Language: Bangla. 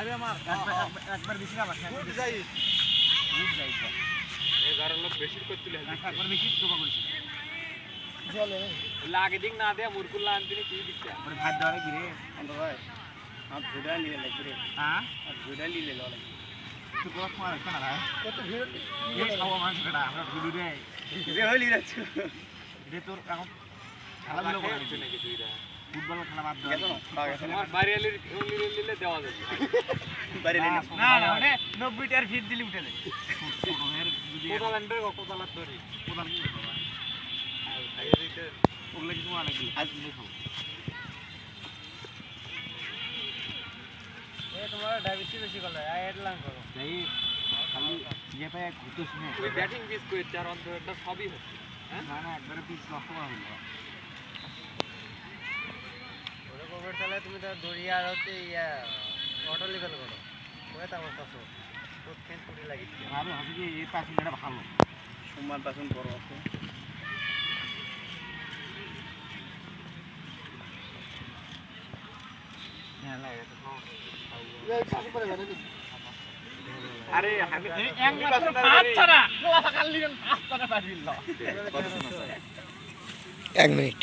যাবে আমার একবার বেশি খাবার ফুট যাই। বুঝ যাই এগারো লোক বেশি করতে একবার বেশি জমা করেছি। চলে লাগে দিক না দেয়া মুরকুল্লা আনতে কি দিচ্ছে ওরে ভাত দেওয়ারে কি রে আমরা ভাই আর ভিড়া নিয়ে লাগবে রে হ্যাঁ? আর ভিড়া নিয়ে লাগবে তুই না কত ভিড় এই খাওয়া মানুষ কেটা আমরা ভিডিও রে। রে রে তোর এখন খেলাধুলো করে নাকি দুইটা ফুটবল খেলা বাদ দেওয়া যাবে বাড়ি রে না? না? ওরে 90 টার ফিট দিলি উঠে বাবা ওগুলো কিছু মনে আজ খাব তোমার ডায়াবেটিস বেশি করলে আই এডলাম করো। তাই খালি ইয়ে পায় ঘুরতে শুনে ব্যাটিং পিস করছে আর অন্তরটা সবই হচ্ছে। না না একবারে পিস করা হলো। ওরে তুমি তো দড়িয়া আর হচ্ছে ইয়া অটো লেভেল করো ওরে তো আমার কাছে তো কেন কুড়ি লাগিছে। ভালো হবে যে এই প্যাসেঞ্জারটা ভালো। সোমবার পাসন করো আছে। হ্যাঁ আরে আমি কাল পারবিল এক মিনিট।